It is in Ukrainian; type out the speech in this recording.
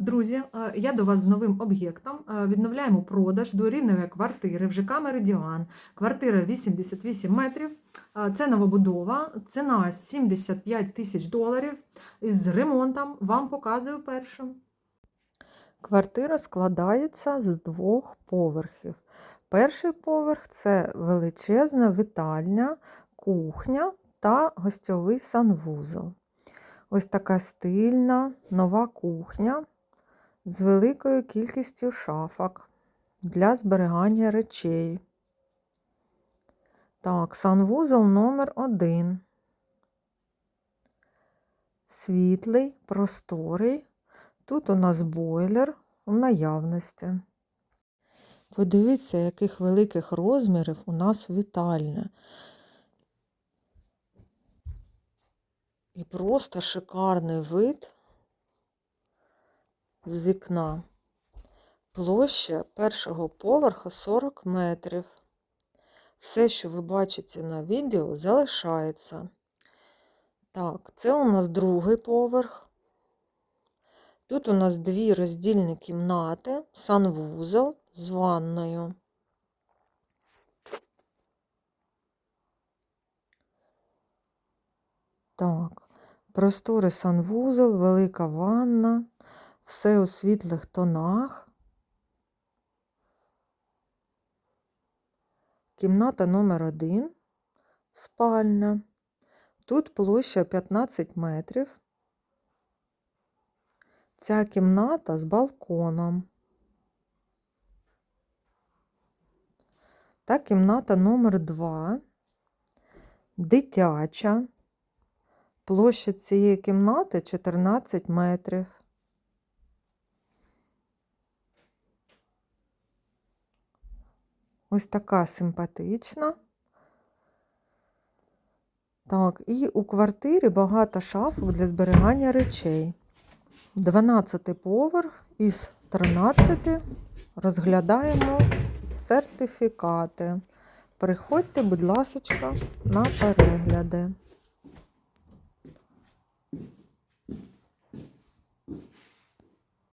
Друзі, я до вас з новим об'єктом. Відновляємо продаж дворівневої квартири в ЖК Меридіан. Квартира 88 метрів. Це новобудова, ціна 75 тисяч доларів. Із ремонтом вам показую першим. Квартира складається з двох поверхів. Перший поверх це величезна вітальня, кухня та гостьовий санвузол. Ось така стильна нова кухня з великою кількістю шафок для зберігання речей. Так, санвузол номер один. Світлий, просторий. Тут у нас бойлер у наявності. Подивіться, яких великих розмірів у нас вітальня. І просто шикарний вид з вікна. Площа першого поверху 40 метрів. Все, що ви бачите на відео, залишається. Так, це у нас другий поверх. Тут у нас дві роздільні кімнати, санвузол з ванною. Так, просторий санвузол, велика ванна, все у світлих тонах. Кімната номер один, спальня. Тут площа 15 метрів. Ця кімната з балконом. Та кімната номер 2, дитяча. Площа цієї кімнати 14 метрів. Ось така симпатична. Так, і у квартирі багато шафок для зберігання речей. 12 поверх із 13 розглядаємо сертифікати. Приходьте, будь ласка, на перегляди.